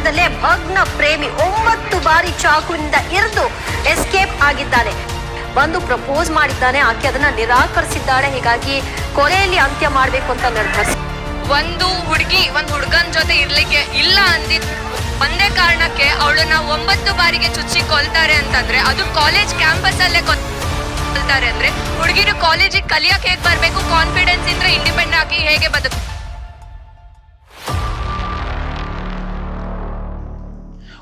ನಗರದಲ್ಲೇ ಭಗ್ನ ಪ್ರೇಮಿ ಒಂಬತ್ತು ಬಾರಿ ಚಾಕುವಿನಿಂದ ಇರಿದು ಎಸ್ಕೇಪ್ ಆಗಿದ್ದಾನೆ. ಬಂದು ಪ್ರಪೋಸ್ ಮಾಡಿದ್ದಾನೆ. ಆಕೆ ಅದನ್ನ ನಿರಾಕರಿಸಿದ್ದಾಳೆ. ಹೀಗಾಗಿ ಕೊಲೆಯಲ್ಲಿ ಅಂತ್ಯ ಮಾಡಬೇಕು ಅಂತ ನಿರ್ಧರಿಸಿ ಒಂದು ಹುಡುಗಿ, ಒಂದು ಹುಡುಗನ ಜೊತೆ ಇರ್ಲಿಕ್ಕೆ ಇಲ್ಲ ಅಂದಿದ್ ಒಂದೇ ಕಾರಣಕ್ಕೆ ಅವಳನ್ನ ಒಂಬತ್ತು ಬಾರಿಗೆ ಚುಚ್ಚಿ ಕೊಲ್ತಾರೆ ಅಂತಂದ್ರೆ, ಅದು ಕಾಲೇಜ್ ಕ್ಯಾಂಪಸ್ ಅಲ್ಲೇ ಕೊಲ್ತಾರೆ ಅಂದ್ರೆ, ಹುಡುಗಿರು ಕಾಲೇಜಿಗೆ ಕಲಿಯಕ್ ಹೇಗೆ ಬರ್ಬೇಕು? ಕಾನ್ಫಿಡೆನ್ಸ್ ಇದ್ರೆ ಇಂಡಿಪೆಂಡೆಂಟ್ ಆಗಿ ಹೇಗೆ ಬದುಕು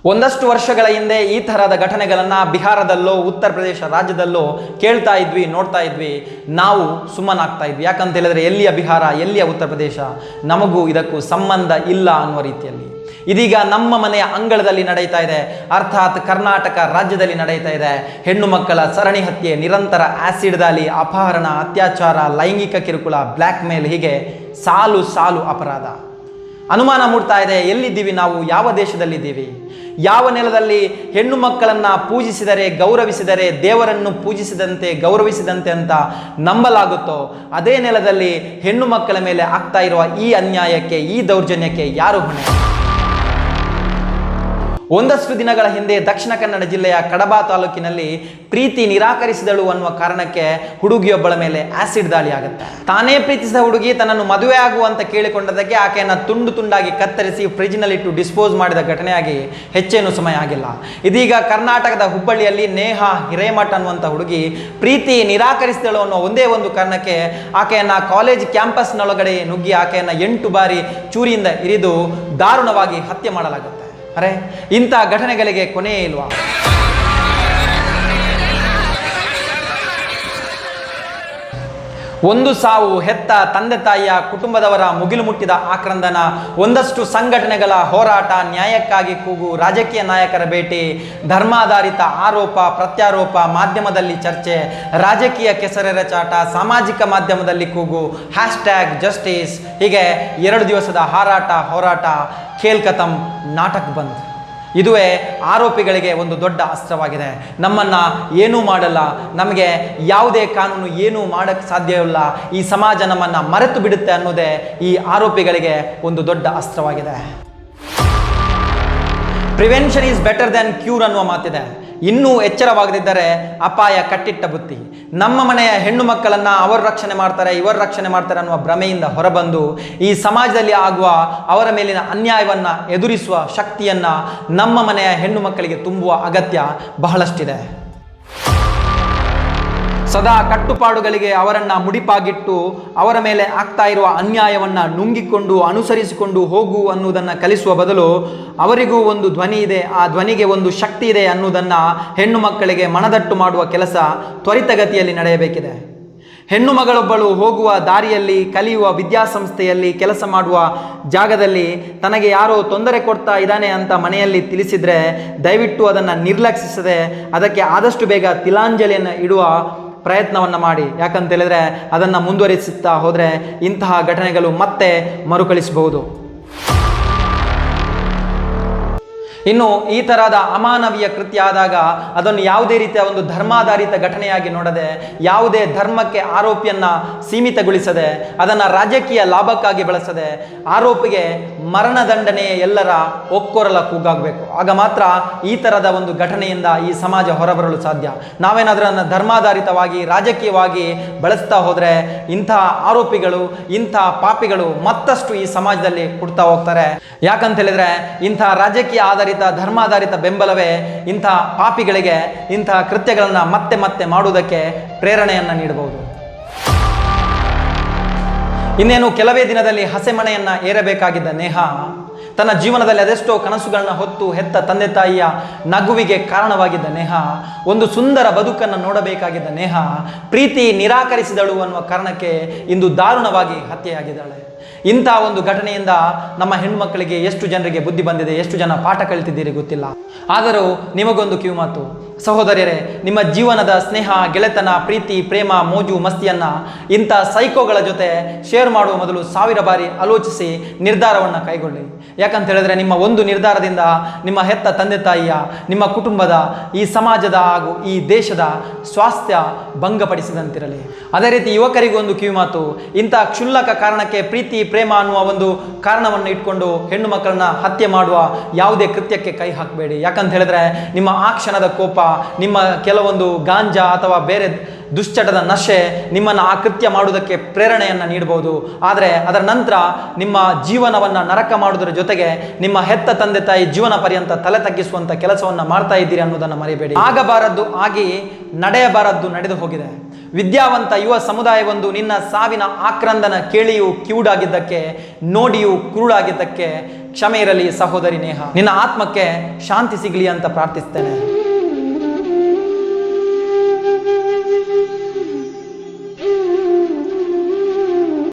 ಒಂದಷ್ಟು ವರ್ಷಗಳ ಹಿಂದೆ ಈ ತರಹದ ಘಟನೆಗಳನ್ನ ಬಿಹಾರದಲ್ಲೋ, ಉತ್ತರ ಪ್ರದೇಶ ರಾಜ್ಯದಲ್ಲೋ ಕೇಳ್ತಾ ಇದ್ವಿ, ನೋಡ್ತಾ ಇದ್ವಿ. ನಾವು ಸುಮ್ಮನಾಗ್ತಾ ಇದ್ವಿ. ಯಾಕಂತ ಹೇಳಿದ್ರೆ ಎಲ್ಲಿಯ ಬಿಹಾರ, ಎಲ್ಲಿಯ ಉತ್ತರ ಪ್ರದೇಶ? ನಮಗೂ ಇದಕ್ಕೂ ಸಂಬಂಧ ಇಲ್ಲ ಅನ್ನುವ ರೀತಿಯಲ್ಲಿ. ಇದೀಗ ನಮ್ಮ ಮನೆಯ ಅಂಗಳದಲ್ಲಿ ನಡೀತಾ ಇದೆ. ಅರ್ಥಾತ್ ಕರ್ನಾಟಕ ರಾಜ್ಯದಲ್ಲಿ ನಡೀತಾ ಇದೆ. ಹೆಣ್ಣು ಮಕ್ಕಳ ಸರಣಿ ಹತ್ಯೆ, ನಿರಂತರ ಆಸಿಡ್ ದಾಳಿ, ಅಪಹರಣ, ಅತ್ಯಾಚಾರ, ಲೈಂಗಿಕ ಕಿರುಕುಳ, ಬ್ಲ್ಯಾಕ್ ಮೇಲ್ ಹೀಗೆ ಸಾಲು ಸಾಲು ಅಪರಾಧ. ಅನುಮಾನ ಮೂಡ್ತಾ ಇದೆ, ಎಲ್ಲಿದ್ದೀವಿ ನಾವು? ಯಾವ ದೇಶದಲ್ಲಿದ್ದೀವಿ? ಯಾವ ನೆಲದಲ್ಲಿ ಹೆಣ್ಣು ಮಕ್ಕಳನ್ನು ಪೂಜಿಸಿದರೆ ಗೌರವಿಸಿದರೆ, ದೇವರನ್ನು ಪೂಜಿಸಿದಂತೆ, ಗೌರವಿಸಿದಂತೆ ಅಂತ ನಂಬಲಾಗುತ್ತೋ? ಅದೇ ನೆಲದಲ್ಲಿ ಹೆಣ್ಣು ಮಕ್ಕಳ ಮೇಲೆ ಆಗ್ತಾ ಇರುವ ಈ ಅನ್ಯಾಯಕ್ಕೆ, ಈ ದೌರ್ಜನ್ಯಕ್ಕೆ ಯಾರು ಹೊಣೆ? ಒಂದಷ್ಟು ದಿನಗಳ ಹಿಂದೆ ದಕ್ಷಿಣ ಕನ್ನಡ ಜಿಲ್ಲೆಯ ಕಡಬ ತಾಲೂಕಿನಲ್ಲಿ ಪ್ರೀತಿ ನಿರಾಕರಿಸಿದಳು ಅನ್ನುವ ಕಾರಣಕ್ಕೆ ಹುಡುಗಿಯೊಬ್ಬಳ ಮೇಲೆ ಆಸಿಡ್ ದಾಳಿ ಆಗುತ್ತೆ. ತಾನೇ ಪ್ರೀತಿಸಿದ ಹುಡುಗಿ ತನ್ನನ್ನು ಮದುವೆ ಆಗುವಂತ ಕೇಳಿಕೊಂಡದಕ್ಕೆ ಆಕೆಯನ್ನು ತುಂಡು ತುಂಡಾಗಿ ಕತ್ತರಿಸಿ ಫ್ರಿಜ್ನಲ್ಲಿಟ್ಟು ಡಿಸ್ಪೋಸ್ ಮಾಡಿದ ಘಟನೆಯಾಗಿ ಹೆಚ್ಚೇನು ಸಮಯ ಆಗಿಲ್ಲ. ಇದೀಗ ಕರ್ನಾಟಕದ ಹುಬ್ಬಳ್ಳಿಯಲ್ಲಿ ನೇಹ ಹಿರೇಮಠ್ ಅನ್ನುವಂಥ ಹುಡುಗಿ ಪ್ರೀತಿ ನಿರಾಕರಿಸಿದಳು ಅನ್ನೋ ಒಂದೇ ಒಂದು ಕಾರಣಕ್ಕೆ ಆಕೆಯನ್ನ ಕಾಲೇಜ್ ಕ್ಯಾಂಪಸ್ನೊಳಗಡೆ ನುಗ್ಗಿ ಆಕೆಯನ್ನು ಎಂಟು ಬಾರಿ ಚೂರಿಯಿಂದ ಇರಿದು ದಾರುಣವಾಗಿ ಹತ್ಯೆ ಮಾಡಲಾಗುತ್ತೆ. ಅರೆ ಇಂಥ ಘಟನೆಗಳಿಗೆ ಕೊನೆಯೇ ಇಲ್ವಾ? ಒಂದು ಸಾವು ಹೆತ್ತ ತಂದೆ ತಾಯಿಯ ಕುಟುಂಬದವರ ಮುಗಿಲು ಮುಟ್ಟಿದ ಆಕ್ರಂದನ, ಒಂದಷ್ಟು ಸಂಘಟನೆಗಳ ಹೋರಾಟ ನ್ಯಾಯಕ್ಕಾಗಿ ಕೂಗು ರಾಜಕೀಯ ನಾಯಕರ ಭೇಟಿ, ಧರ್ಮಾಧಾರಿತ ಆರೋಪ, ಪ್ರತ್ಯಾರೋಪ ಮಾಧ್ಯಮದಲ್ಲಿ ಚರ್ಚೆ, ರಾಜಕೀಯ ಕೆಸರೆರ ಚಾಟ ಸಾಮಾಜಿಕ ಮಾಧ್ಯಮದಲ್ಲಿ ಕೂಗು, ಹ್ಯಾಶ್ಟ್ಯಾಗ್ ಜಸ್ಟಿಸ್. ಹೀಗೆ ಎರಡು ದಿವಸದ ಹಾರಾಟ, ಹೋರಾಟ ಖೇಲ್ಕತಂ ನಾಟಕ್ ಬಂದ್ ಇದುವೇ ಆರೋಪಿಗಳಿಗೆ ಒಂದು ದೊಡ್ಡ ಅಸ್ತ್ರವಾಗಿದೆ. ನಮ್ಮನ್ನ ಏನೂ ಮಾಡಲ್ಲ. ನಮಗೆ ಯಾವುದೇ ಕಾನೂನು ಏನೂ ಮಾಡಕ್ಕೆ ಸಾಧ್ಯವಿಲ್ಲ ಈ ಸಮಾಜ ನಮ್ಮನ್ನ ಮರೆತು ಬಿಡುತ್ತೆ ಅನ್ನೋದೇ ಈ ಆರೋಪಿಗಳಿಗೆ ಒಂದು ದೊಡ್ಡ ಅಸ್ತ್ರವಾಗಿದೆ. Prevention is better than cure ಅನ್ನುವ ಮಾತಿದೆ. ಇನ್ನೂ ಎಚ್ಚರವಾಗದಿದ್ದರೆ ಅಪಾಯ ಕಟ್ಟಿಟ್ಟ ಬುತ್ತಿ. ನಮ್ಮ ಮನೆಯ ಹೆಣ್ಣು ಮಕ್ಕಳನ್ನು ಅವರು ರಕ್ಷಣೆ ಮಾಡ್ತಾರೆ, ಇವರು ರಕ್ಷಣೆ ಮಾಡ್ತಾರೆ ಅನ್ನುವ ಭ್ರಮೆಯಿಂದ ಹೊರಬಂದು ಈ ಸಮಾಜದಲ್ಲಿ ಆಗುವ ಅವರ ಮೇಲಿನ ಅನ್ಯಾಯವನ್ನು ಎದುರಿಸುವ ಶಕ್ತಿಯನ್ನು ನಮ್ಮ ಮನೆಯ ಹೆಣ್ಣು ಮಕ್ಕಳಿಗೆ ತುಂಬುವ ಅಗತ್ಯ ಬಹಳಷ್ಟಿದೆ. ಸದಾ ಕಟ್ಟುಪಾಡುಗಳಿಗೆ ಅವರನ್ನು ಮುಡಿಪಾಗಿಟ್ಟು ಅವರ ಮೇಲೆ ಆಗ್ತಾ ಇರುವ ಅನ್ಯಾಯವನ್ನ ನುಂಗಿಕೊಂಡು ಅನುಸರಿಸಿಕೊಂಡು ಹೋಗು ಅನ್ನುವುದನ್ನು ಕಲಿಸುವ ಬದಲು ಅವರಿಗೂ ಒಂದು ಧ್ವನಿ ಇದೆ, ಆ ಧ್ವನಿಗೆ ಒಂದು ಶಕ್ತಿ ಇದೆ ಅನ್ನುವುದನ್ನು ಹೆಣ್ಣು ಮಕ್ಕಳಿಗೆ ಮನದಟ್ಟು ಮಾಡುವ ಕೆಲಸ ತ್ವರಿತಗತಿಯಲ್ಲಿ ನಡೆಯಬೇಕಿದೆ. ಹೆಣ್ಣು ಮಗಳೊಬ್ಬಳು ಹೋಗುವ ದಾರಿಯಲ್ಲಿ, ಕಲಿಯುವ ವಿದ್ಯಾಸಂಸ್ಥೆಯಲ್ಲಿ, ಕೆಲಸ ಮಾಡುವ ಜಾಗದಲ್ಲಿ ತನಗೆ ಯಾರೋ ತೊಂದರೆ ಕೊಡ್ತಾ ಇದ್ದಾನೆ ಅಂತ ಮನೆಯಲ್ಲಿ ತಿಳಿಸಿದರೆ ದಯವಿಟ್ಟು ಅದನ್ನು ನಿರ್ಲಕ್ಷಿಸದೆ ಅದಕ್ಕೆ ಆದಷ್ಟು ಬೇಗ ತಿಲಾಂಜಲಿಯನ್ನು ಇಡುವ ಪ್ರಯತ್ನವನ್ನು ಮಾಡಿ. ಯಾಕಂತೇಳಿದರೆ ಅದನ್ನು ಮುಂದುವರಿಸುತ್ತಾ ಹೋದರೆ ಇಂತಹ ಘಟನೆಗಳು ಮತ್ತೆ ಮರುಕಳಿಸಬಹುದು. ಇನ್ನು ಈ ತರಹದ ಅಮಾನವೀಯ ಕೃತ್ಯ ಆದಾಗ ಅದನ್ನು ಯಾವುದೇ ರೀತಿಯ ಒಂದು ಧರ್ಮಾಧಾರಿತ ಘಟನೆಯಾಗಿ ನೋಡದೆ, ಯಾವುದೇ ಧರ್ಮಕ್ಕೆ ಆರೋಪಿಯನ್ನ ಸೀಮಿತಗೊಳಿಸದೆ, ಅದನ್ನು ರಾಜಕೀಯ ಲಾಭಕ್ಕಾಗಿ ಬಳಸದೆ, ಆರೋಪಿಗೆ ಮರಣದಂಡನೆ ಎಲ್ಲರ ಒಕ್ಕೊರಲ ಕೂಗಾಗಬೇಕು. ಆಗ ಮಾತ್ರ ಈ ತರದ ಒಂದು ಘಟನೆಯಿಂದ ಈ ಸಮಾಜ ಹೊರಬರಲು ಸಾಧ್ಯ. ನಾವೇನಾದರೂ ಅದನ್ನು ಧರ್ಮಾಧಾರಿತವಾಗಿ, ರಾಜಕೀಯವಾಗಿ ಬಳಸ್ತಾ ಹೋದರೆ ಇಂಥ ಆರೋಪಿಗಳು, ಇಂಥ ಪಾಪಿಗಳು ಮತ್ತಷ್ಟು ಈ ಸಮಾಜದಲ್ಲಿ ಹುಡ್ತಾ ಹೋಗ್ತಾರೆ. ಯಾಕಂತ ಹೇಳಿದ್ರೆ ಇಂಥ ರಾಜಕೀಯ ಆಧಾರಿತ ಧರ್ಮಾಧಾರಿತ ಬೆಂಬಲವೇ ಇಂಥ ಪಾಪಿಗಳಿಗೆ ಇಂಥ ಕೃತ್ಯಗಳನ್ನು ಮತ್ತೆ ಮತ್ತೆ ಮಾಡುವುದಕ್ಕೆ ಪ್ರೇರಣೆಯನ್ನು ನೀಡಬಹುದು. ಇನ್ನೇನು ಕೆಲವೇ ದಿನದಲ್ಲಿ ಹಸೆಮಣೆಯನ್ನು ಏರಬೇಕಾಗಿದ್ದ ನೇಹ ತನ್ನ ಜೀವನದಲ್ಲಿ ಅದೆಷ್ಟೋ ಕನಸುಗಳನ್ನ ಹೊತ್ತು ಹೆತ್ತ ತಂದೆ ತಾಯಿಯ ನಗುವಿಗೆ ಕಾರಣವಾಗಿದ್ದ ನೇಹ, ಒಂದು ಸುಂದರ ಬದುಕನ್ನು ನೋಡಬೇಕಾಗಿದ್ದ ನೇಹ, ಪ್ರೀತಿ ನಿರಾಕರಿಸಿದಳು ಅನ್ನುವ ಕಾರಣಕ್ಕೆ ಇಂದು ದಾರುಣವಾಗಿ ಹತ್ಯೆಯಾಗಿದ್ದಾಳೆ. ಇಂಥ ಒಂದು ಘಟನೆಯಿಂದ ನಮ್ಮ ಹೆಣ್ಮಕ್ಕಳಿಗೆ ಎಷ್ಟು ಜನರಿಗೆ ಬುದ್ಧಿ ಬಂದಿದೆ, ಎಷ್ಟು ಜನ ಪಾಠ ಕಲಿತಿದ್ದೀರಿ ಗೊತ್ತಿಲ್ಲ. ಆದರೂ ನಿಮಗೊಂದು ಕಿವಿಮಾತು ಸಹೋದರಿಯರೇ, ನಿಮ್ಮ ಜೀವನದ ಸ್ನೇಹ, ಗೆಳೆತನ, ಪ್ರೀತಿ, ಪ್ರೇಮ, ಮೋಜು, ಮಸ್ತಿಯನ್ನ ಇಂಥ ಸೈಕೋಗಳ ಜೊತೆ ಶೇರ್ ಮಾಡುವ ಮೊದಲು ಸಾವಿರ ಬಾರಿ ಆಲೋಚಿಸಿ ನಿರ್ಧಾರವನ್ನು ಕೈಗೊಳ್ಳಿ. ಯಾಕಂತ ಹೇಳಿದ್ರೆ ನಿಮ್ಮ ಒಂದು ನಿರ್ಧಾರದಿಂದ ನಿಮ್ಮ ಹೆತ್ತ ತಂದೆ ತಾಯಿಯ, ನಿಮ್ಮ ಕುಟುಂಬದ, ಈ ಸಮಾಜದ ಹಾಗೂ ಈ ದೇಶದ ಸ್ವಾಸ್ಥ್ಯ ಭಂಗಪಡಿಸಿದಂತಿರಲಿ. ಅದೇ ರೀತಿ ಯುವಕರಿಗೂ ಒಂದು ಕಿವಿಮಾತು ಇಂತಹ ಕ್ಷುಲ್ಲಕ ಕಾರಣಕ್ಕೆ ಪ್ರೀತಿ, ಪ್ರೇಮ ಅನ್ನುವ ಒಂದು ಕಾರಣವನ್ನು ಇಟ್ಕೊಂಡು ಹೆಣ್ಣು ಮಕ್ಕಳನ್ನ ಹತ್ಯೆ ಮಾಡುವ ಯಾವುದೇ ಕೃತ್ಯಕ್ಕೆ ಕೈ ಹಾಕಬೇಡಿ. ಯಾಕಂತ ಹೇಳಿದ್ರೆ ನಿಮ್ಮ ಆ ಕ್ಷಣದ ಕೋಪ, ನಿಮ್ಮ ಕೆಲವೊಂದು ಗಾಂಜಾ ಅಥವಾ ಬೇರೆ ದುಶ್ಚಟದ ನಶೆ ನಿಮ್ಮನ್ನು ಆ ಕೃತ್ಯ ಮಾಡುವುದಕ್ಕೆ ಪ್ರೇರಣೆಯನ್ನು ನೀಡಬಹುದು. ಆದರೆ ಅದರ ನಂತರ ನಿಮ್ಮ ಜೀವನವನ್ನು ನರಕ ಮಾಡುವುದರ ಜೊತೆಗೆ ನಿಮ್ಮ ಹೆತ್ತ ತಂದೆ ತಾಯಿ ಜೀವನ ಪರ್ಯಂತ ತಲೆ ತಗ್ಗಿಸುವಂಥ ಕೆಲಸವನ್ನು ಮಾಡ್ತಾ ಇದ್ದೀರಿ ಅನ್ನೋದನ್ನು ಮರಿಬೇಡಿ. ಆಗಬಾರದ್ದು ಆಗಿ ನಡೆಯಬಾರದ್ದು ನಡೆದು ಹೋಗಿದೆ. ವಿದ್ಯಾವಂತ ಯುವ ಸಮುದಾಯವೊಂದು ನಿನ್ನ ಸಾವಿನ ಆಕ್ರಂದನ ಕೇಳಿಯೂ ಕಿವುಡಾಗಿದ್ದಕ್ಕೆ ನೋಡಿಯೂ ಕುರುಡಾಗಿದ್ದಕ್ಕೆ ಕ್ಷಮೆ ಇರಲಿ ಸಹೋದರಿ ನೇಹ. ನಿನ್ನ ಆತ್ಮಕ್ಕೆ ಶಾಂತಿ ಸಿಗಲಿ ಅಂತ ಪ್ರಾರ್ಥಿಸ್ತೇನೆ.